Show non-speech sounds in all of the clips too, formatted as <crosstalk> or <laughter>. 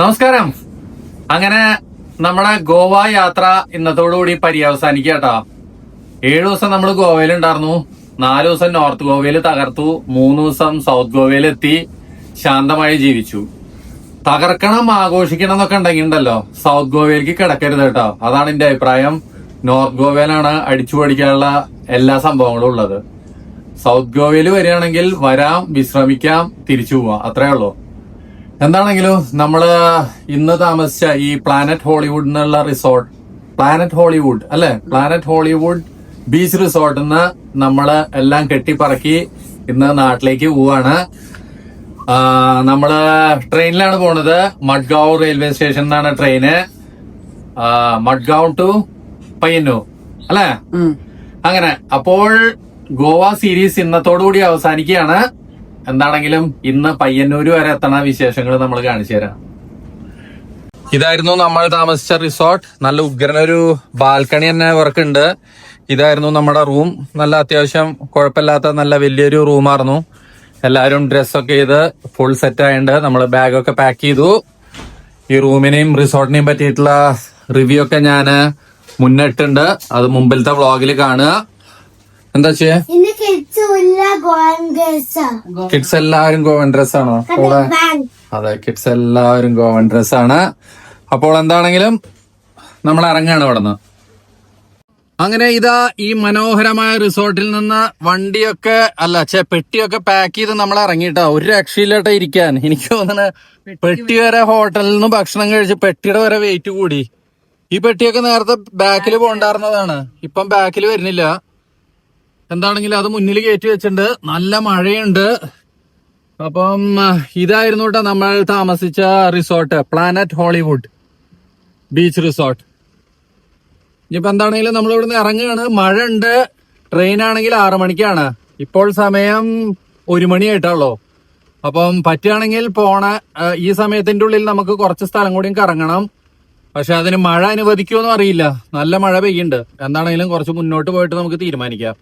നമസ്കാരം. അങ്ങനെ നമ്മുടെ ഗോവ യാത്ര ഇന്നത്തോടുകൂടി പര്യവസാനിക്കുക കേട്ടോ ഏഴു ദിവസം നമ്മൾ ഗോവയിൽ ഉണ്ടായിരുന്നു നാല് ദിവസം നോർത്ത് ഗോവയിൽ തകർത്തു. മൂന്ന് ദിവസം സൗത്ത് ഗോവയിൽ എത്തി ശാന്തമായി ജീവിച്ചു. തകർക്കണം ആഘോഷിക്കണം എന്നൊക്കെ ഉണ്ടെങ്കിൽ ഉണ്ടല്ലോ സൗത്ത് ഗോവയിലേക്ക് കിടക്കരുത് കേട്ടോ. അതാണ് എന്റെ അഭിപ്രായം. നോർത്ത് ഗോവയിലാണ് അടിച്ചു പഠിക്കാനുള്ള എല്ലാ സംഭവങ്ങളും ഉള്ളത്. സൗത്ത് ഗോവയിൽ വരികയാണെങ്കിൽ വരാം വിശ്രമിക്കാം തിരിച്ചു പോവാം. അത്രേ ഉള്ളൂ. എന്താണെങ്കിലും നമ്മൾ ഇന്ന് താമസിച്ച ഈ പ്ലാനറ്റ് ഹോളിവുഡ് എന്നുള്ള റിസോർട്ട് പ്ലാനറ്റ് ഹോളിവുഡ് അല്ലെ? പ്ലാനറ്റ് ഹോളിവുഡ് ബീച്ച് റിസോർട്ടിൽ നിന്ന് നമ്മൾ എല്ലാം കെട്ടിപ്പറക്കി ഇന്ന് നാട്ടിലേക്ക് പോവാണ്. നമ്മൾ ട്രെയിനിലാണ് പോണത്. മഡ്ഗാവ് റെയിൽവേ സ്റ്റേഷൻ എന്നാണ് ട്രെയിന്. മഡ്ഗാവ് ടു പയ്യന്നൂർ അല്ലേ? അങ്ങനെ അപ്പോൾ ഗോവ സീരീസ് ഇന്നത്തോടുകൂടി അവസാനിക്കുകയാണ്. എന്താണെങ്കിലും ഇന്ന് പയ്യന്നൂര് വരെ എത്തണ വിശേഷങ്ങൾ നമ്മൾ കാണിച്ചു തരാം. ഇതായിരുന്നു നമ്മൾ താമസിച്ച റിസോർട്ട്. നല്ല ഉഗ്രനൊരു ബാൽക്കണി തന്നെ ഇവർക്കുണ്ട്. ഇതായിരുന്നു നമ്മുടെ റൂം. നല്ല അത്യാവശ്യം കുഴപ്പമില്ലാത്ത നല്ല വലിയൊരു റൂമായിരുന്നു. എല്ലാവരും ഡ്രസ്സൊക്കെ ചെയ്ത് ഫുൾ സെറ്റ് ആയിട്ടുണ്ട് നമ്മൾ ബാഗൊക്കെ പാക്ക് ചെയ്തു. ഈ റൂമിനെയും റിസോർട്ടിനെയും പറ്റിയിട്ടുള്ള റിവ്യൂ ഒക്കെ ഞാൻ മുന്നിട്ടുണ്ട് അത് മുമ്പിലത്തെ വ്ളോഗിൽ കാണുക. എന്താ ചെയ്യേ? കിഡ്സ് എല്ലാവരും ഗോവൻ ഡ്രസ് ആണോ? കൂടെ അതെ കിഡ്സ് എല്ലാവരും ഗോവൻ ഡ്രസ് ആണ്. അപ്പോൾ എന്താണെങ്കിലും നമ്മൾ ഇറങ്ങാണ് നിന്ന് അങ്ങനെ ഇതാ ഈ മനോഹരമായ റിസോർട്ടിൽ നിന്ന് വണ്ടിയൊക്കെ അല്ല ചെ പെട്ടിയൊക്കെ പാക്ക് ചെയ്ത് നമ്മൾ ഇറങ്ങിയിട്ടാ. ഒരു രക്ഷയില്ലാട്ട ഇരിക്കാൻ. എനിക്ക് തോന്നുന്നു പെട്ടി വരെ. ഹോട്ടലിൽ നിന്ന് ഭക്ഷണം കഴിച്ച് പെട്ടിയുടെ വരെ വെയിറ്റ് കൂടി. ഈ പെട്ടിയൊക്കെ നേരത്തെ ബാക്കിൽ പോണ്ടായിരുന്നതാണ്. ഇപ്പം ബാക്കിൽ വരുന്നില്ല. എന്താണെങ്കിലും അത് മുന്നിൽ കയറ്റി വെച്ചിട്ടുണ്ട്. നല്ല മഴയുണ്ട്. അപ്പം ഇതായിരുന്നു കേട്ടോ നമ്മൾ താമസിച്ച resort planet Hollywood beach resort ഇനിയിപ്പോ എന്താണെങ്കിലും നമ്മൾ ഇവിടുന്ന് ഇറങ്ങുകയാണ്. മഴ ഉണ്ട് ട്രെയിൻ ആണെങ്കിൽ ആറു മണിക്കാണ്. ഇപ്പോൾ സമയം ഒരു മണിയായിട്ടുള്ളൂ. അപ്പം പറ്റുകയാണെങ്കിൽ പോണ ഈ സമയത്തിന്റെ ഉള്ളിൽ നമുക്ക് കുറച്ച് സ്ഥലം കൂടി കറങ്ങണം പക്ഷെ അതിന് മഴ അനുവദിക്കുമോ അനുവദിക്കുമെന്നും അറിയില്ല. നല്ല മഴ പെയ്യുന്നുണ്ട്. എന്താണെങ്കിലും കുറച്ച് മുന്നോട്ട് പോയിട്ട് നമുക്ക് തീരുമാനിക്കാം.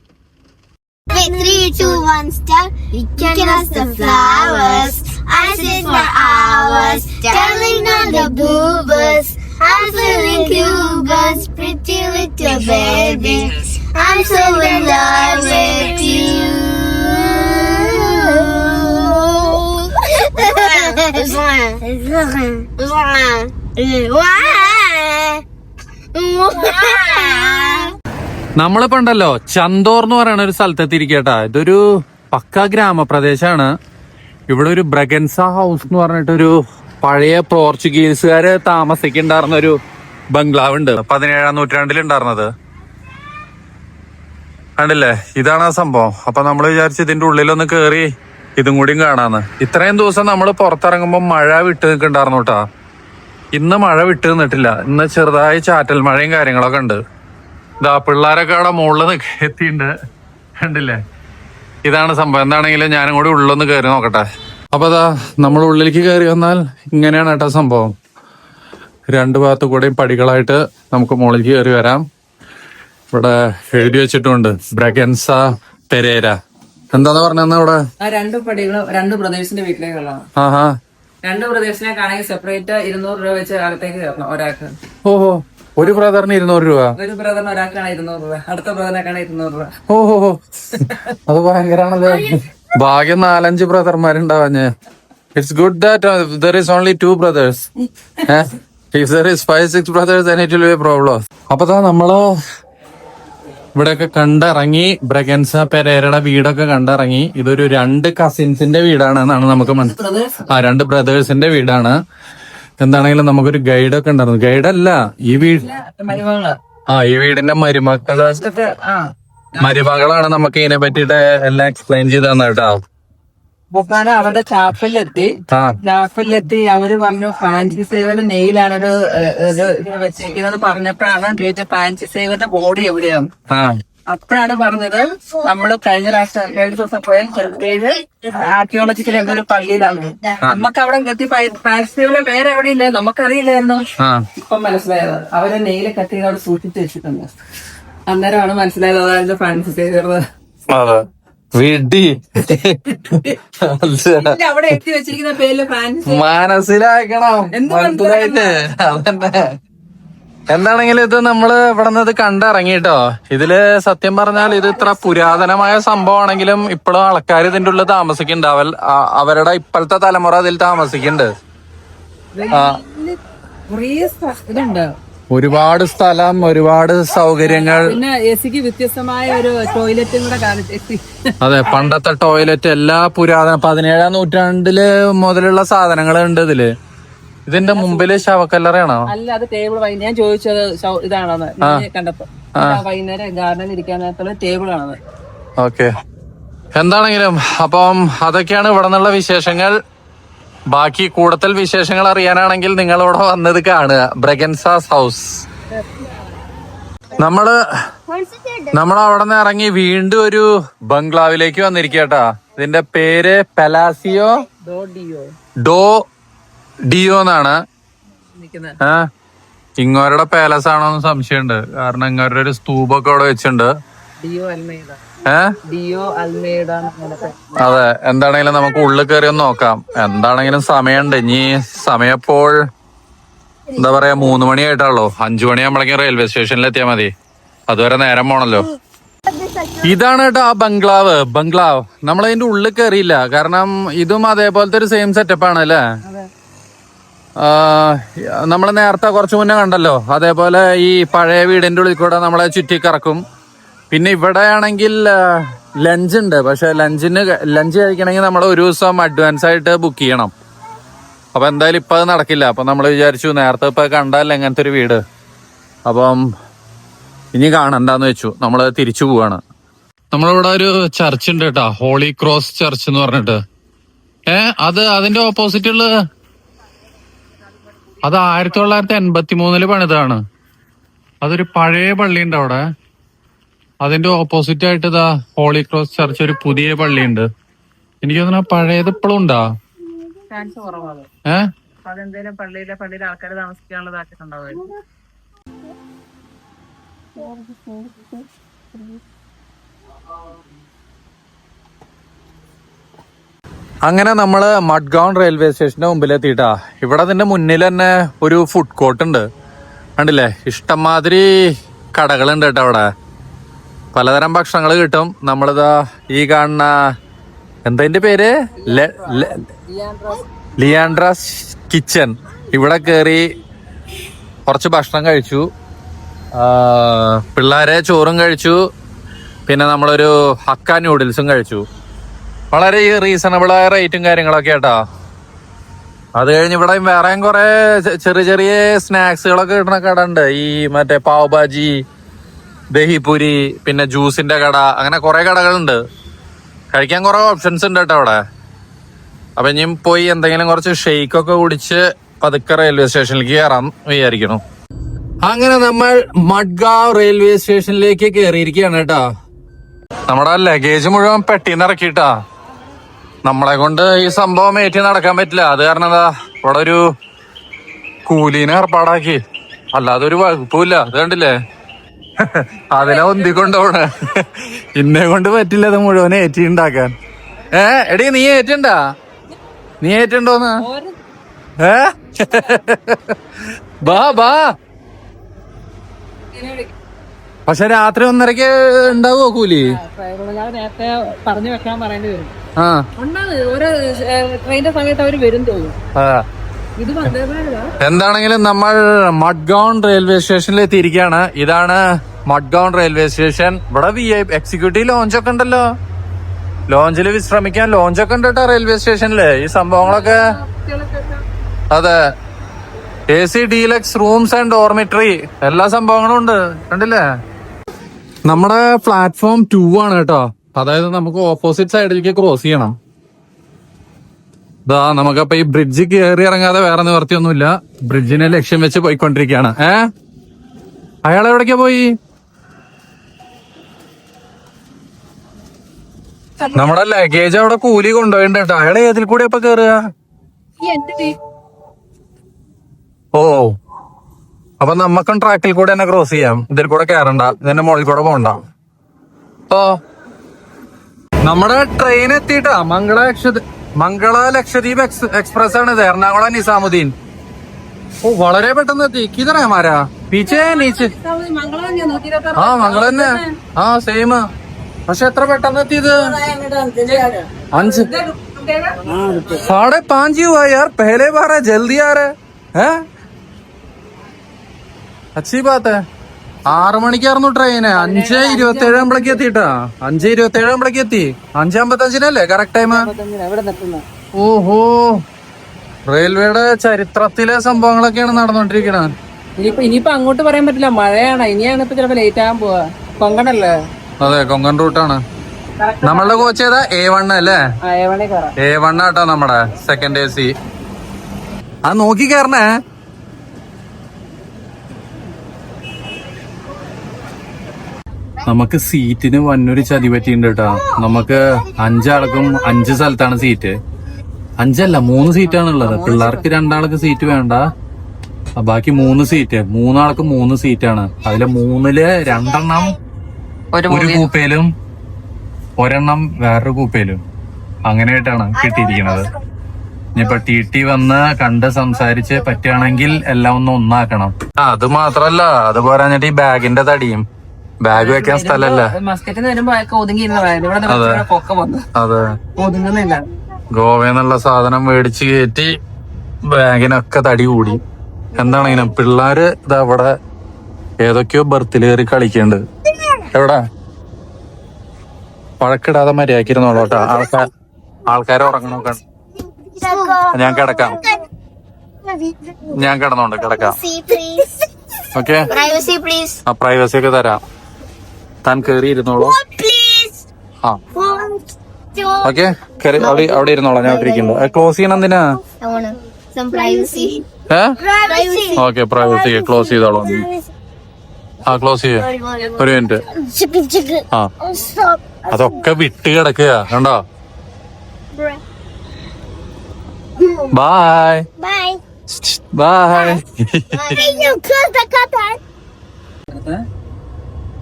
Three, two, one, start. We can ask the flowers. I sit for hours, telling all the bluebirds. I'm feeling cubas, pretty little baby. I'm so in love with you. നമ്മളിപ്പോ ഉണ്ടല്ലോ ചന്തോർ എന്ന് പറയുന്ന ഒരു സ്ഥലത്തെത്തിരിക്കട്ടാ ഇതൊരു പക്ക ഗ്രാമപ്രദേശമാണ് ഇവിടെ ഒരു ബ്രഗൻസ ഹൗസ് എന്ന് പറഞ്ഞിട്ടൊരു പഴയ പോർച്ചുഗീസുകാര് താമസിക്കുണ്ടായിരുന്ന ഒരു ബംഗ്ലാവ് ഉണ്ട് പതിനേഴാം നൂറ്റാണ്ടിൽ ഉണ്ടായിരുന്നത്. കണ്ടില്ലേ? ഇതാണ് ആ സംഭവം. അപ്പൊ നമ്മൾ വിചാരിച്ച് ഇതിന്റെ ഉള്ളിലൊന്ന് കേറി ഇതും കൂടിയും കാണാന്ന്. ഇത്രയും ദിവസം നമ്മൾ പുറത്തിറങ്ങുമ്പോൾ മഴ വിട്ട് നിൽക്കണ്ടായിരുന്നു കേട്ടാ. ഇന്ന് മഴ വിട്ട് നിന്നിട്ടില്ല. ഇന്ന് ചെറുതായി ചാറ്റൽ മഴയും കാര്യങ്ങളൊക്കെ ഉണ്ട്. ഇതാ പിള്ളേരൊക്കെ അവിടെ മുകളിൽ എത്തിയിട്ടുണ്ട് കണ്ടില്ലേ? ഇതാണ് സംഭവം. എന്താണെങ്കിലും ഞാനും കൂടി ഉള്ളൊന്ന് കയറി നോക്കട്ടെ. അപ്പൊ അതാ നമ്മൾ ഉള്ളിലേക്ക് കയറി വന്നാൽ ഇങ്ങനെയാണ് കേട്ടോ സംഭവം. രണ്ട് ഭാഗത്തു കൂടെയും പടികളായിട്ട് നമുക്ക് മുകളിലേക്ക് കയറി വരാം. ഇവിടെ എഴുതി വെച്ചിട്ടുണ്ട്. ബ്രഗൻസ പെരേര. എന്താന്ന് പറഞ്ഞു ഇവിടെ രണ്ട് പടികളും രണ്ട് പ്രദേശത്തിന്റെ വീട്ടിലേക്കുള്ളതാണ്. ആഹാ. രണ്ട് പ്രദേശത്തിനേക്കാണെങ്കിൽ സെപ്പറേറ്റ് ഇരുന്നൂറ് രൂപ വെച്ച് അകത്തേക്ക് കയറണം ഒരാൾക്ക്. ഓഹോ. ഒരു ബ്രദറിന് ഇരുന്നൂറ് രൂപ. ഒരു ബ്രദറിന് ഒരാൾക്കാണ് ഇരുന്നൂറ് രൂപ. അടുത്ത ബ്രദറിനേക്കാണ് ഇരുന്നൂറ് രൂപ. ഓഹോ അത് ഭയങ്കരാണല്ലേ? ഭാഗ്യം നാലഞ്ച് ബ്രദർമാരുണ്ടാവാഞ്ഞ് it's good that there is only two brothers if there is five six brothers it will be problem അപ്പൊ നമ്മൾ ഇവിടെയൊക്കെ കണ്ടിറങ്ങി ബ്രഗൻസ പെരേരയുടെ വീടൊക്കെ കണ്ടിറങ്ങി. ഇതൊരു രണ്ട് കസിൻസിന്റെ വീടാണ് എന്നാണ് നമുക്ക് മനസ്സിലായത് ആ രണ്ട് ബ്രദേഴ്സിന്റെ വീടാണ്. എന്താണെങ്കിലും നമുക്കൊരു ഗൈഡൊക്കെ ഉണ്ടായിരുന്നു. ഗൈഡല്ല ഈ വീട് ആ ഈ വീടിന്റെ മരുമക്കൾ മരുമകളാണ് നമുക്ക് ഇതിനെ പറ്റിയിട്ട് എല്ലാം എക്സ്പ്ലെയിൻ ചെയ്ത് തന്നെ കേട്ടോ. ബുക്കാന അവരുടെ ചാപ്പലിലെത്തി ചാപ്പലിലെത്തി അവർ പറഞ്ഞു ഫാൻസി സേവയുടെ നെയിലാണ് ഒരു വെച്ചിരിക്കുന്നത് വെച്ചേക്കുന്നത്. പറഞ്ഞപ്പോഴാണ് ചോദിച്ച ഫാൻസി സേവന്റെ ബോഡി എവിടെയാണ്? ആ. അപ്പോഴാണ് പറഞ്ഞത് നമ്മൾ കഴിഞ്ഞ പ്രാവശ്യം ഏഴ് ദിവസം പോയ ചെറുപ്പേര് ആർക്കിയോളജിക്കൽ എന്തോ ഒരു പള്ളിയിലാണ്. നമുക്ക് അവിടെ കത്തി എത്തി വേറെ എവിടെ ഇല്ലേ നമുക്കറിയില്ലായിരുന്നു ഇപ്പൊ മനസ്സിലായത്. അവരെ നെയിൽ കട്ട് ചെയ്ത് അവിടെ സൂക്ഷിച്ചു വെച്ചിട്ടുണ്ട്. അന്നേരമാണ് മനസ്സിലായത് അതായത് ഫ്രണ്ട്സ് ചെയ്തത് അതെ. വിഡി അവിടെ എത്തി വെച്ചിരിക്കുന്ന പേരിൽ ഫ്രാൻസ് മനസ്സിലാക്കണം. മനസ്സിലായിട്ട് അതന്നെ. എന്താണെങ്കിലും ഇത് നമ്മൾ ഇവിടെ നിന്ന് ഇത് കണ്ടിറങ്ങിട്ടോ. ഇതിൽ സത്യം പറഞ്ഞാൽ ഇത് ഇത്ര പുരാതനമായ സംഭവമാണെങ്കിലും ഇപ്പോഴും ആൾക്കാർ ഇതിന്റെ ഉള്ളിൽ താമസിക്കുന്നുണ്ട്. അവൽ അവരുടെ ഇപ്പോഴത്തെ തലമുറ അതിൽ താമസിക്കുന്നുണ്ട്. ഒരുപാട് സ്ഥലം ഒരുപാട് സൗകര്യങ്ങൾ. വ്യത്യസ്തമായ ഒരു ടോയ്ലറ്റും കൂടെ അതെ പണ്ടത്തെ ടോയ്ലറ്റ് എല്ലാ പുരാതന പതിനേഴാം നൂറ്റാണ്ടിൽ മുതലുള്ള സാധനങ്ങൾ ഉണ്ട് ഇതിൽ. ഇതിന്റെ മുമ്പിൽ ശവക്കല്ലറയാണോ അല്ല അത് ടേബിൾ വൈൻ ഞാൻ ചോദിച്ചത് ഇതാണോ ഇതാണെന്ന്. കണ്ടപ്പോ. വൈകുന്നേരം ഗാർഡനിൽ ഇരിക്കാനുള്ള ടേബിൾ ആണത്. ഓക്കെ എന്താണെങ്കിലും അപ്പം അതൊക്കെയാണ് ഇവിടെ നിന്നുള്ള വിശേഷങ്ങൾ. ബാക്കി കൂടുതൽ വിശേഷങ്ങൾ അറിയാനാണെങ്കിൽ നിങ്ങൾ ഇവിടെ വന്നത് കാണുക. ബ്രഗൻസാസ് ഹൗസ് നമ്മൾ നമ്മൾ അവിടെ നിന്ന് ഇറങ്ങി വീണ്ടും ഒരു ബംഗ്ലാവിലേക്ക് വന്നിരിക്കട്ടാ ഇതിന്റെ പേര് പെലാസിയോ ഡോ ഡിയോ എന്നാണ്? ഏ? ഇങ്ങോരുടെ പാലസ് ആണോ എന്ന് സംശയമുണ്ട്. കാരണം ഇങ്ങോരുടെ ഒരു സ്തൂപൊക്കെ അവിടെ വെച്ചിട്ടുണ്ട്. അതെ. എന്താണെങ്കിലും നമുക്ക് ഉള്ളിൽ കയറി ഒന്ന് നോക്കാം. എന്താണെങ്കിലും സമയമുണ്ട്. ഇനി സമയപ്പോൾ എന്താ പറയാ മൂന്ന് മണി ആയിട്ടാണല്ലോ അഞ്ചു മണി മണിയാകുമ്പോഴേക്കും റെയിൽവേ സ്റ്റേഷനിൽ എത്തിയാൽ മതി. അതുവരെ നേരം പോണല്ലോ. ഇതാണ് കേട്ടോ ആ ബംഗ്ലാവ്. ബംഗ്ലാവ്. നമ്മളതിന്റെ ഉള്ളിൽ കയറിയില്ല. കാരണം ഇതും അതേപോലത്തെ ഒരു സെയിം സെറ്റപ്പ് ആണ് അല്ലേ? നമ്മൾ നേരത്തെ കുറച്ച് മുന്നേ കണ്ടല്ലോ. അതേപോലെ ഈ പഴയ വീടിന്റെ ഉള്ളിൽ കൂടെ നമ്മളെ ചുറ്റി കറക്കും. പിന്നെ ഇവിടെ ആണെങ്കിൽ ലഞ്ച് ഉണ്ട്. പക്ഷെ ലഞ്ചിന് ലഞ്ച് കഴിക്കണമെങ്കിൽ നമ്മൾ ഒരു ദിവസം അഡ്വാൻസ് ആയിട്ട് ബുക്ക് ചെയ്യണം. അപ്പോൾ എന്തായാലും ഇപ്പം അത് നടക്കില്ല. അപ്പം നമ്മൾ വിചാരിച്ചു നേരത്തെ ഇപ്പം കണ്ടല്ലേ ഇങ്ങനത്തെ ഒരു വീട്. അപ്പം ഇനി കാണണ്ടെന്ന് വെച്ചു? നമ്മൾ തിരിച്ചു പോവാണ്. നമ്മളിവിടെ ഒരു ചർച്ച് ഉണ്ട് കേട്ടോ. ഹോളി ക്രോസ് ചർച്ച് എന്ന് പറഞ്ഞിട്ട്. ഏ അത് അതിന്റെ ഓപ്പോസിറ്റുള്ള അത് ആയിരത്തി തൊള്ളായിരത്തി എൺപത്തി മൂന്നിൽ പണിതാണ്. അതൊരു പഴയ പള്ളി ഉണ്ട് അവിടെ. അതിന്റെ ഓപ്പോസിറ്റ് ആയിട്ട് ഇതാ ഹോളി ക്രോസ് ചർച്ച് ഒരു പുതിയ പള്ളി ഉണ്ട് എനിക്ക് തോന്നുന്നു ആ പഴയത് ഇപ്പോഴും ഉണ്ടാ? ഏഹ് അതെന്തേലും പള്ളിയിലെ ആൾക്കാർ അങ്ങനെ നമ്മൾ മഡ്ഗാവ് റെയിൽവേ സ്റ്റേഷന്റെ മുമ്പിൽ എത്തിയിട്ടാ ഇവിടെ അതിന്റെ മുന്നിൽ തന്നെ ഒരു ഫുഡ് കോർട്ട് ഉണ്ട്. കണ്ടില്ലേ? ഇഷ്ടംമാതിരി കടകളുണ്ട് കേട്ടോ അവിടെ. പലതരം ഭക്ഷണങ്ങൾ കിട്ടും. നമ്മളിതാ ഈ കാണുന്ന എന്തതിന്റെ പേര്? ലിയാൻഡ്രാസ് കിച്ചൺ. ഇവിടെ കയറി കുറച്ച് ഭക്ഷണം കഴിച്ചു. പിള്ളേരെ ചോറും കഴിച്ചു. പിന്നെ നമ്മളൊരു ഹക്ക നൂഡിൽസും കഴിച്ചു. വളരെ റീസണബിൾ ആയ റേറ്റും കാര്യങ്ങളൊക്കെ കേട്ടോ അത് കഴിഞ്ഞ് ഇവിടെ വേറെയും കുറെ ചെറിയ ചെറിയ സ്നാക്സുകളൊക്കെ കിട്ടുന്ന കട ഉണ്ട് ഈ മറ്റേ പാവ് ഭാജി ദഹിപുരി പിന്നെ ജ്യൂസിന്റെ കട അങ്ങനെ കുറെ കടകളുണ്ട്. കഴിക്കാൻ കുറെ ഓപ്ഷൻസ് ഉണ്ട് കേട്ടോ അവിടെ. അപ്പൊ ഞാൻ പോയി എന്തെങ്കിലും കുറച്ച് ഷെയ്ക്കൊക്കെ കുടിച്ച് പതുക്കെ റെയിൽവേ സ്റ്റേഷനിലേക്ക് കയറാൻ വിചാരിക്കണം അങ്ങനെ നമ്മൾ മഡ്ഗാവ് റെയിൽവേ സ്റ്റേഷനിലേക്ക് കയറിയിരിക്കുകയാണ് കേട്ടോ. നമ്മുടെ ലഗേജ് മുഴുവൻ പെട്ടിന്ന് ഇറക്കിട്ടാ നമ്മളെ കൊണ്ട് ഈ സംഭവം ഏറ്റി നടക്കാൻ പറ്റില്ല. അത് കാരണം എന്താ ഇവിടെ ഒരു കൂലീനെ ഏർപ്പാടാക്കി. അല്ലാതെ ഒരു വകുപ്പില്ല അത് കണ്ടില്ലേ? <laughs> അതിനെ ഒന്തിക്കൊണ്ടോണ് <laughs> ഇന്നെ കൊണ്ട് പറ്റില്ല അത് മുഴുവൻ ഏറ്റി ഉണ്ടാക്കാൻ. ഏ എടി നീ ഏറ്റുണ്ട? നീ ഏറ്റുണ്ടോന്ന്? ഏ? <laughs> ബാ ബാ. പക്ഷെ രാത്രി ഒന്നരക്ക് ഉണ്ടാവുമോ കൂലി? ഞാൻ നേരത്തെ പറഞ്ഞു വെക്കാൻ പറയേണ്ടി വരും. ആ. ഉണ്ടാണ് ഒരു ട്രെയിനിന്റെ സമയത്ത് അവർ വരും തോന്നും. ഇത് എന്താണെങ്കിലും നമ്മൾ മഡ്ഗൗൺ റെയിൽവേ സ്റ്റേഷനിൽ എത്തിയിരിക്കുകയാണ്. ഇതാണ് മഡ്ഗൗൺ റെയിൽവേ സ്റ്റേഷൻ. ഇവിടെ വി ഐ എക്സിക്യൂട്ടീവ് ലോഞ്ച് ഒക്കെ ഉണ്ടല്ലോ. ലോഞ്ചിൽ വിശ്രമിക്കാൻ ലോഞ്ച് ഒക്കെ ഉണ്ട് കേട്ടോ റെയിൽവേ സ്റ്റേഷനിൽ ഈ സംഭവങ്ങളൊക്കെ അതെ. A C deluxe rooms and dormitory എല്ലാ സംഭവങ്ങളും ഉണ്ട്. കണ്ടില്ലേ? നമ്മുടെ പ്ലാറ്റ്ഫോം ടു ആണ് കേട്ടോ. അതായത് നമുക്ക് ഓപ്പോസിറ്റ് സൈഡിലേക്ക് ക്രോസ് ചെയ്യണം. ഇതാ നമുക്കപ്പൊ ഈ ബ്രിഡ്ജ് കയറി ഇറങ്ങാതെ വേറെ നിവർത്തിയൊന്നുമില്ല. ബ്രിഡ്ജിനെ ലക്ഷ്യം വെച്ച് പോയിക്കൊണ്ടിരിക്കുകയാണ്. ഏ? അയാൾ എവിടേക്കാ പോയി? നമ്മുടെ ലഗേജ് അവിടെ കൂലി കൊണ്ടുപോയിട്ടുണ്ട് കേട്ടോ. അയാൾ ഏതിൽ കൂടെ ഇപ്പൊ കേറുക? ഓ അപ്പൊ നമ്മക്കും ട്രാക്കിൽ കൂടെ തന്നെ ക്രോസ് ചെയ്യാം. ഇതിൽ കൂടെ കയറണ്ട ഇതിന്റെ മുകളിൽ കൂടെ പോണ്ട. ഓ നമ്മുടെ ട്രെയിൻ എത്തിയിട്ടാ മംഗള മംഗള ലക്ഷദ്വീപ് എക്സ്പ്രസ് ആണ് ഇത്. എറണാകുളം നിസാമുദ്ദീൻ. ഓ വളരെ പെട്ടെന്ന് എത്തി. കിതറേ മാരാ? പീച്ചേ നീച്ച്. ആ മംഗള തന്നെ. ആ സെയിം പക്ഷെ എത്ര പെട്ടെന്ന് എത്തിയത്? അഞ്ച്. സാടെ പാഞ്ചി ഹുവാ യാർ. പെഹലെ ബാറ ജൽദി ആ ഏഹ് അച്ചി അച്ചീബാത്തെ ആറു മണിക്കായിരുന്നു ട്രെയിന് അഞ്ച് ഇരുപത്തി ഏഴ് ആകുമ്പോഴേക്ക് എത്തിട്ടാ അഞ്ച് ഇരുപത്തി ഏഴ് ആകുമ്പോഴേക്ക് എത്തി? അഞ്ച് അമ്പത്തഞ്ചിനല്ലേ കറക്റ്റ് ടൈം ഓഹോ. റെയിൽവേയുടെ ചരിത്രത്തിലെ സംഭവങ്ങളൊക്കെയാണ് നടന്നോണ്ടിരിക്കണ. ഇനിയിപ്പോ ഇനിയിപ്പോ അങ്ങോട്ട് പറയാൻ പറ്റില്ല. മഴയാണ്. ഇനിയാണ് ഇപ്പൊ ചിലപ്പോ ലേറ്റ് ആകാൻ പോവാ. കൊങ്കണല്ലേ? അതെ കൊങ്കൺ റൂട്ടാണ് നമ്മളുടെ കോച്ച് ഏതാ? എ വണ് അല്ലേ? എ വൺ ആട്ടോ നമ്മുടെ സെക്കൻഡ് എ സി ആ നോക്കി കയറണേ നമുക്ക് സീറ്റിന് വന്നൊരു ചതി പറ്റിയിട്ടുണ്ട് കേട്ടോ. നമുക്ക് അഞ്ചാൾക്കും അഞ്ച് സ്ഥലത്താണ് സീറ്റ്. അഞ്ചല്ല മൂന്ന് സീറ്റാണ് ഉള്ളത്. പിള്ളേർക്ക് രണ്ടാൾക്ക് സീറ്റ് വേണ്ട. ബാക്കി മൂന്ന് സീറ്റ്. മൂന്നാൾക്ക് മൂന്ന് സീറ്റാണ്. അതിലെ മൂന്നിൽ രണ്ടെണ്ണം ഒരു കൂപ്പയിലും ഒരെണ്ണം വേറൊരു കൂപ്പയിലും. അങ്ങനെയായിട്ടാണ് കിട്ടിയിരിക്കുന്നത്. ഇനിയിപ്പൊ ടി ടി വന്ന് കണ്ട് സംസാരിച്ച് പറ്റുകയാണെങ്കിൽ എല്ലാം ഒന്ന് ഒന്നാക്കണം. ആ, അത് മാത്രല്ല. അത് പോരാഞ്ഞിട്ട് ഈ ബാഗിന്റെ തടിയും ബാഗ് വെക്കാൻ സ്ഥലല്ല? മസ്കറ്റിന്ന് വരുമ്പോ അയാൾക്ക് ഇവിടെ പൊക്കം വന്നു. അതെ. ഒതുങ്ങുന്നില്ല. ഗോവയെന്നുള്ള സാധനം മേടിച്ച് കയറ്റി ബാഗിനൊക്കെ തടി കൂടി. എന്താണ് ഇങ്ങനെ? പിള്ളേര് ഇതവിടെ അവിടെ ഏതൊക്കെയോ ബർത്തിൽ കയറി കളിക്കണ്ട്. എവിടെ? വഴക്കിടാതെ മര്യാദക്കിരുന്നോളൂ കേട്ടോ. ആൾക്കാർ ആൾക്കാരെ ഉറങ്ങണോക്കെ ഞാൻ കിടക്കാം. ഞാൻ കിടന്നോണ്ട് കിടക്കാം. ഓക്കെ ആ പ്രൈവസി ഒക്കെ തരാം. താൻ കേറി ഇരുന്നോളൂ Please. ആ. ഓക്കെ കയറി അവിടെ അവിടെ ഇരുന്നോളാം ഞാൻ അവിടെ ഇരിക്കുന്നുണ്ട് ക്ലോസ് ചെയ്യണം എന്തിനാ. ഓക്കെ പ്രൈവസി ക്ലോസ് ചെയ്തോളാം. ആ ക്ലോസ് ചെയ്യ. ഒരു മിനിറ്റ്. ആ. Oh, അതൊക്കെ വിട്ട് കിടക്കുക കണ്ടോ? ബായ് ബായ് ബായ്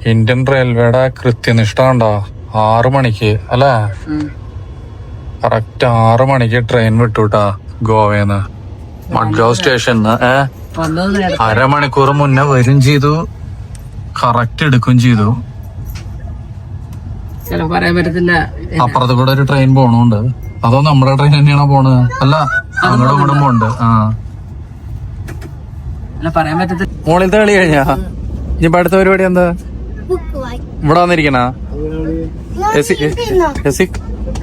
ഇന്ത്യൻ റെയിൽവേയുടെ കൃത്യനിഷ്ഠ ഉണ്ടോ ആറു മണിക്ക് അല്ലേ? കറക്റ്റ് ആറു മണിക്ക് ട്രെയിൻ വിട്ടുട്ടാ ഗോവന്ന് മഡ്ഗാവ് സ്റ്റേഷന്ന് ഏ? അരമണിക്കൂർ മുന്നേ വരും ചെയ്തു. കറക്റ്റ് എടുക്കും ചെയ്തു. പറയാൻ പറ്റത്തില്ല. അപ്പുറത്ത് കൂടെ ഒരു ട്രെയിൻ പോണുണ്ട്. അതോ നമ്മുടെ ട്രെയിൻ തന്നെയാണോ പോണത്? അല്ല അങ്ങോട്ടും ഇങ്ങോട്ടും പോണ്ട് ആ. മോളിൽ പറയാൻ പറ്റത്തില്ല. മോളിലത്തെ കളി കഴിഞ്ഞാ? ഇനി അടുത്ത പരിപാടി എന്താ. ഇവിടെ വന്നിരിക്കണ? എസി എസി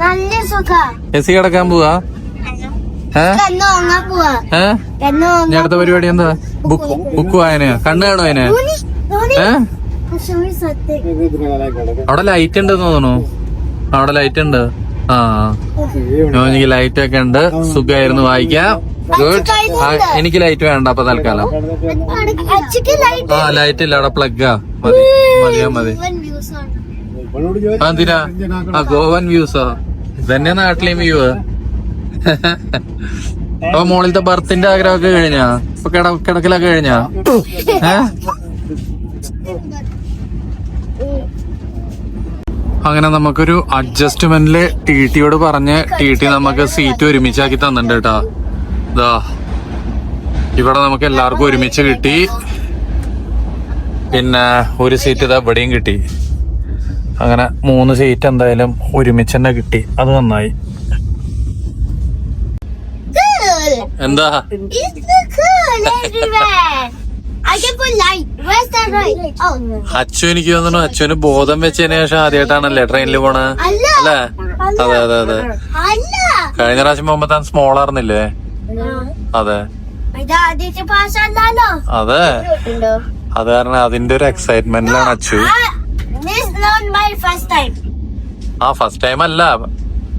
നല്ല സുഖ. എസി കിടക്കാൻ പോവാ? ഏഹ് അടുത്ത പരിപാടി എന്താ? ബുക്ക് ബുക്ക് വായന കണ്ണു കാണോ അതിനെ? അവിടെ ലൈറ്റ് ഉണ്ട് തോന്നുന്നു. അവിടെ ലൈറ്റ് ഉണ്ട്. ആ. എനിക്ക് ലൈറ്റ് ഒക്കെ ഉണ്ട്. സുഖമായിരുന്നു വായിക്കാം. ഗുഡ് എനിക്ക് ലൈറ്റ് വേണ്ട അപ്പൊ തൽക്കാലം. ആ ലൈറ്റ് ഇല്ല. അവിടെ പ്ലഗാ മതി. മതിയാ മതി. എന്തിനാ ആ ഗോവൻ വ്യൂസോ? ഇതന്നെ നാട്ടിലെയും വ്യൂ അപ്പൊ മോളിലത്തെ ബർത്തിന്റെ ആഗ്രഹമൊക്കെ കഴിഞ്ഞാ? ഇപ്പൊ കിട കിടക്കലൊക്കെ കഴിഞ്ഞാ? അങ്ങനെ നമുക്കൊരു അഡ്ജസ്റ്റ്മെന്റിൽ ടി ടിയോട് പറഞ്ഞ് ടി ടി നമുക്ക് സീറ്റ് ഒരുമിച്ചാക്കി തന്നിട്ടുണ്ട് കേട്ടാ. ഇതാ ഇവിടെ നമുക്ക് എല്ലാവർക്കും ഒരുമിച്ച് കിട്ടി. പിന്നെ ഒരു സീറ്റ് ഇതാ ഇവിടെയും കിട്ടി. അങ്ങനെ മൂന്ന് സീറ്റ് എന്തായാലും ഒരുമിച്ച് തന്നെ കിട്ടി. അത് നന്നായി. എന്താ? Oh. അച്ചു എനിക്ക് തോന്നുന്നു അച്ചുവിന് ബോധം വെച്ചതിന് ശേഷം ആദ്യമായിട്ടാണല്ലേ ട്രെയിനിൽ പോണ? അല്ല. അല്ലേ? അതെ അതെ അതെ. അല്ല. കഴിഞ്ഞ പ്രാവശ്യം പോകുമ്പോ താൻ സ്മോൾ ആർന്നില്ലേ അതെ. അതെ. അത് കാരണം അതിന്റെ ഒരു എക്സൈറ്റ്മെന്റിലാണ് Achu. Not my first time. ആ ഫസ്റ്റ് ടൈം അല്ല.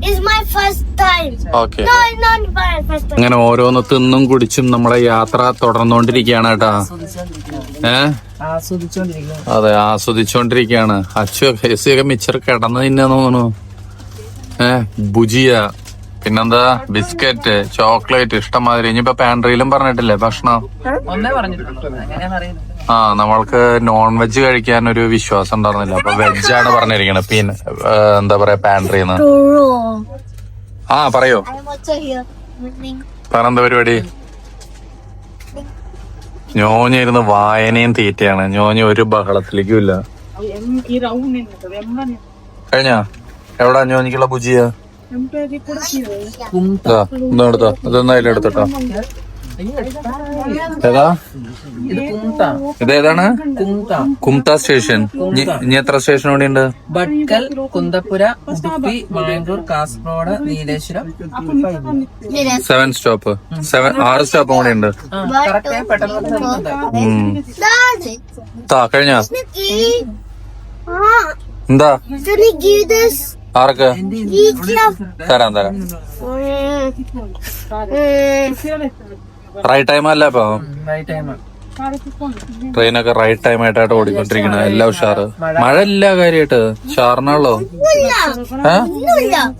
It's my first time. Okay No, it's not my first time. അങ്ങനെ ഓരോന്ന് തിന്നും കുടിച്ചും നമ്മളെ യാത്ര തുടർന്നുകൊണ്ടിരിക്കുകയാണ് കേട്ടാ. ഏ? ആസ്വദിച്ചോണ്ടിരിക്കുന്നു അതെ ആസ്വദിച്ചോണ്ടിരിക്കാണ് അച്ചു ഹെസിയൊക്കെ മിച്ചർ കിടന്ന് തന്നെ തോന്നുന്നു. ഏ ഭുജിയ പിന്നെന്താ? ബിസ്ക്കറ്റ് ചോക്ലേറ്റ് ഇഷ്ടംമാതിരി. ഇനിയിപ്പോ പാൻട്രിയിലും പറഞ്ഞിട്ടില്ലേ ഭക്ഷണം? ഒന്നേ പറഞ്ഞിട്ടുള്ളൂ. ആ നമ്മൾക്ക് നോൺ വെജ് കഴിക്കാൻ ഒരു വിശ്വാസം ഉണ്ടായിരുന്നില്ല. അപ്പൊ വെജ് ആണ് പറഞ്ഞിരിക്കണത്. പിന്നെ എന്താ പറയാ പാൻട്രിന്ന് ആ പറയോ. പറഞ്ഞ പരിപാടി ഞോഞ്ഞ ഇരുന്ന് പരിപാടി? ഞോഞ്ഞിരുന്ന് വായനയും തീറ്റയാണ്. ഞോഞ്ഞ ഒരു ബഹളത്തിലേക്കും ഇല്ല. കഴിഞ്ഞാ? എവിടാ ഞോഞ്ഞിക്കുള്ള ഭുജിയ ഇതാ, ഇതാ എടുത്തോ ഇതൊന്നും അതിലെടുത്തിട്ടോ ഏതാ? ഇതേതാണ്? കുംത സ്റ്റേഷൻ. ഇനി എത്ര സ്റ്റേഷൻ കൂടി ഉണ്ട് Bhatkal Kundapura Udupi Mangalore Kasaragod Nileshwaram. Seven stop. Seven ആറ് സ്റ്റോപ്പ് കൂടി ഉണ്ട് താ കഴിഞ്ഞ? എന്താ? ആർക്ക്? തരാം തരാം. റൈറ്റ് ടൈം അല്ല ഇപ്പൊ റൈറ്റ് ടൈം ട്രെയിനൊക്കെ റൈറ്റ് ടൈം ആയിട്ടാണ് ഓടിക്കൊണ്ടിരിക്കണത് എല്ലാ ഉഷാറ്. മഴ ഇല്ല കാര്യായിട്ട് ഷാറിനാണല്ലോ ഏ?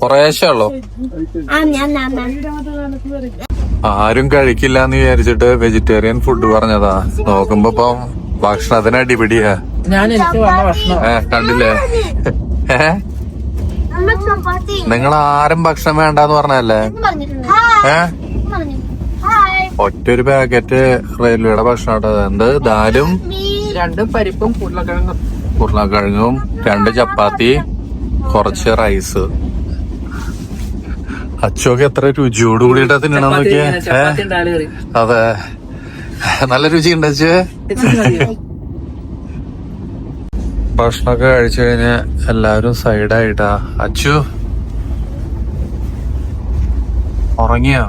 കുറേശ്ശേ ഉള്ളോ? ആരും കഴിക്കില്ല എന്ന് വിചാരിച്ചിട്ട് വെജിറ്റേറിയൻ ഫുഡ് പറഞ്ഞതാ. നോക്കുമ്പോ ഇപ്പം ഭക്ഷണത്തിന് അടിപിടിയാ. ഞാൻ എനിക്ക് വന്ന ഭക്ഷണം. ഏ കണ്ടില്ലേ? നിങ്ങൾ ആരും ഭക്ഷണം വേണ്ടെന്ന് പറഞ്ഞല്ലേ ഏ? ഒറ്റ ഒരു പാക്കറ്റ് റെയിൽവേയുടെ ഭക്ഷണം അതുകൊണ്ട് എന്ത് ദാലും രണ്ട് പരിപ്പും ഉരുളക്കിഴങ്ങും. ഉരുളക്കിഴങ്ങും രണ്ട് ചപ്പാത്തി കുറച്ച് റൈസ് അച്ചോക്ക് എത്ര രുചിയോട് കൂടിയിട്ടാ തിന്നണം നോക്കിയേ അതെ. നല്ല രുചി ഉണ്ടച്ച്? ഭക്ഷണമൊക്കെ കഴിച്ചു കഴിഞ്ഞ് എല്ലാവരും സൈഡായിട്ടാ. അച്ചു? ഉറങ്ങിയോ?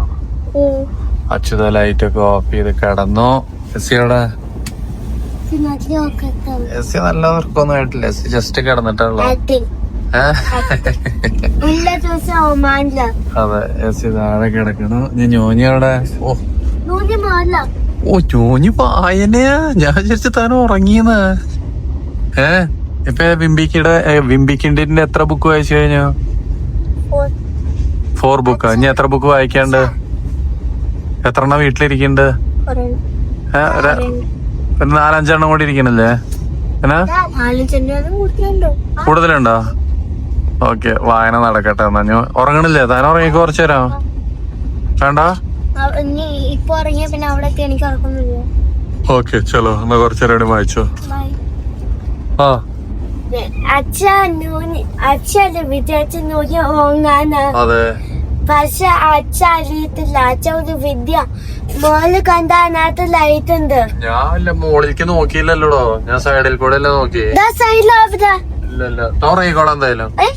അച്യുത ലൈറ്റ് ഒക്കെ ഓഫ് ചെയ്ത് കിടന്നു. എസ് എസ് സി നല്ല ഉറക്കൊന്നും ആയിട്ടില്ല. എസ് സി ജസ്റ്റ് കിടന്നിട്ടുള്ളൂ അതെ എസ് സി താഴെ കിടക്കണു ഞാൻ ഞോഞ്ഞി അവിടെ? ഓ. ഓ ഞോഞ്ഞി വായനയാ. ഞാൻ വിചാരിച്ചു താൻ ഉറങ്ങിയെന്ന്. ഏ? ഇപ്പൊ വിംബിക്കിയുടെ വിംബിക്കിണ്ടിന്റെ എത്ര ബുക്ക് വായിച്ചു കഴിഞ്ഞു? ഫോർ ബുക്ക് ഇനി എത്ര ബുക്ക് വായിക്കാണ്ട്? എത്ര എണ്ണ വീട്ടിലിരിക്കുന്നുണ്ട് ഒരു- നാലഞ്ചെണ്ണം കൂടി ഇരിക്കണല്ലേ? കൂടുതലുണ്ടോ? ഓക്കെ വായന നടക്കട്ടെ എന്നാ. ഞാൻ ഉറങ്ങണില്ലേ? താൻ ഉറങ്ങി കുറച്ചു തരാം വേണ്ട? ഇപ്പൊ പിന്നെ അവിടെ എത്തി എനിക്ക് ഉറക്കുന്നില്ല ഓക്കെ ചലോ. എന്നാ കുറച്ചു നേരം വായിച്ചോ. ആ. അച്ഛൻ നൂനി അച്ഛ നോക്കിയാ ഓങ്ങാനാ അതെ. പക്ഷെ അച്ഛ അറിയത്തില്ല അച്ഛ ഒരു വിദ്യ. മോൾ കണ്ട അതിനകത്ത് ലൈറ്റ് ഉണ്ട്. ഞാൻ ഇല്ല മോളിലേക്ക് നോക്കിയില്ലല്ലോടോ. ഞാൻ സൈഡിൽ കൂടെ അല്ലേ നോക്കി. ദാ സൈഡിൽ അവിടെ. ഇല്ല ഇല്ല. തുറങ്ങിക്കോളാം എന്തായാലും. ഏ?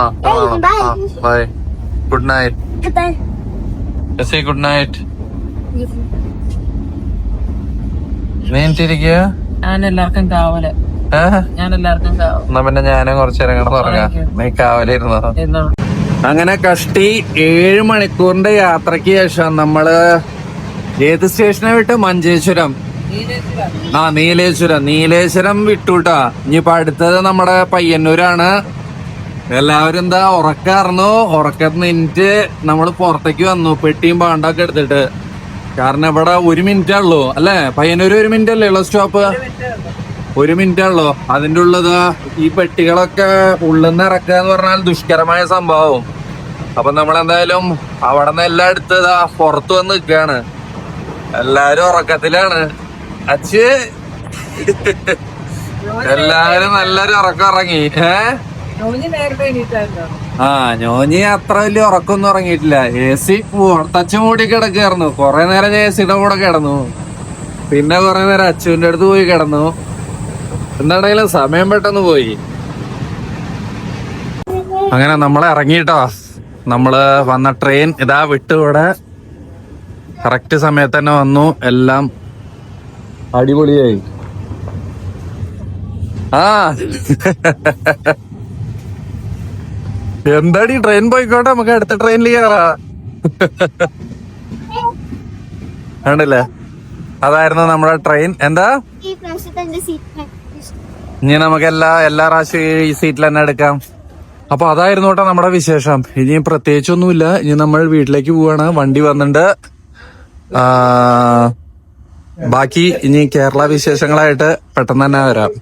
ആ bye good night. Good night ഞാൻ എല്ലാവർക്കും കാവൽ. ഞാൻ എല്ലാവർക്കും എന്നാ പിന്നെ ഞാനും കുറച്ചു നേരം കിടന്ന് ഉറങ്ങാം. നീ കാവലിരുന്നോ? എന്നോ അങ്ങനെ കഷ്ടി ഏഴ് മണിക്കൂറിന്റെ യാത്രയ്ക്ക് ശേഷം നമ്മൾ ഏത് സ്റ്റേഷനെ വിട്ട്? മഞ്ചേശ്വരം. ആ നീലേശ്വരം. നീലേശ്വരം വിട്ടുട്ടാ. ഇനിയിപ്പൊ അടുത്തത് നമ്മുടെ പയ്യന്നൂരാണ്. എല്ലാവരും എന്താ ഉറക്കാർന്നു ഉറക്കത്ത് നിന്നിട്ട് നമ്മൾ പുറത്തേക്ക് വന്നു. പെട്ടിയും പാണ്ടൊക്കെ എടുത്തിട്ട്. കാരണം ഇവിടെ ഒരു മിനിറ്റേ ഉള്ളൂ. അല്ലേ? പയ്യന്നൂർ ഒരു മിനിറ്റ് അല്ലേ ഉള്ളൂ സ്റ്റോപ്പ്? ഒരു മിനിറ്റ് ആണല്ലോ അതിന്റെ ഉള്ളത് ഈ പെട്ടികളൊക്കെ ഉള്ളിൽ നിന്ന് ഇറക്കുക എന്ന് പറഞ്ഞാൽ ദുഷ്കരമായ സംഭവം അപ്പൊ നമ്മൾ എന്തായാലും അവിടെ നിന്ന് എല്ലാം എടുത്തതാ പുറത്തു വന്ന് നിൽക്കുകയാണ്. എല്ലാരും ഉറക്കത്തിലാണ്. അച്ഛ. എല്ലാരും നല്ലൊരു ഉറക്കം ഇറങ്ങി ഏ? ആ ഞോഞ്ഞി അത്ര വലിയ ഉറക്കൊന്നും ഇറങ്ങിയിട്ടില്ല എ സി പുറത്തച്ഛൻ മൂടി കിടക്കായിരുന്നു കൊറേ നേരം എ സിയുടെ കൂടെ കിടന്നു. പിന്നെ കൊറേ നേരം അച്ഛന്റെ അടുത്ത് പോയി കിടന്നു. എന്താണെങ്കിലും സമയം പെട്ടെന്ന് പോയി. അങ്ങനെ നമ്മളെ ഇറങ്ങിട്ടോ. നമ്മൾ വന്ന ട്രെയിൻ ഇതാ വിട്ടുകൂടെ കറക്റ്റ് സമയത്ത് തന്നെ വന്നു. എല്ലാം അടിപൊളിയായി. ആ. എന്താടി ട്രെയിൻ പോയിക്കോട്ടെ? നമുക്ക് അടുത്ത ട്രെയിനിൽ കയറാ ആണല്ലേ അതായിരുന്നു നമ്മുടെ ട്രെയിൻ എന്താ ഈ പ്രാവശ്യത്തെ എന്റെ സീറ്റ് ഇനി നമുക്ക് എല്ലാ എല്ലാ പ്രാവശ്യവും ഈ സീറ്റിൽ തന്നെ എടുക്കാം. അപ്പൊ അതായിരുന്നു കേട്ടോ നമ്മുടെ വിശേഷം. ഇനി പ്രത്യേകിച്ചൊന്നുമില്ല. ഇനി നമ്മൾ വീട്ടിലേക്ക് പോവാണ്. വണ്ടി വന്നിട്ട് ബാക്കി ഇനി കേരള വിശേഷങ്ങളായിട്ട് പെട്ടെന്ന് തന്നെ വരാം.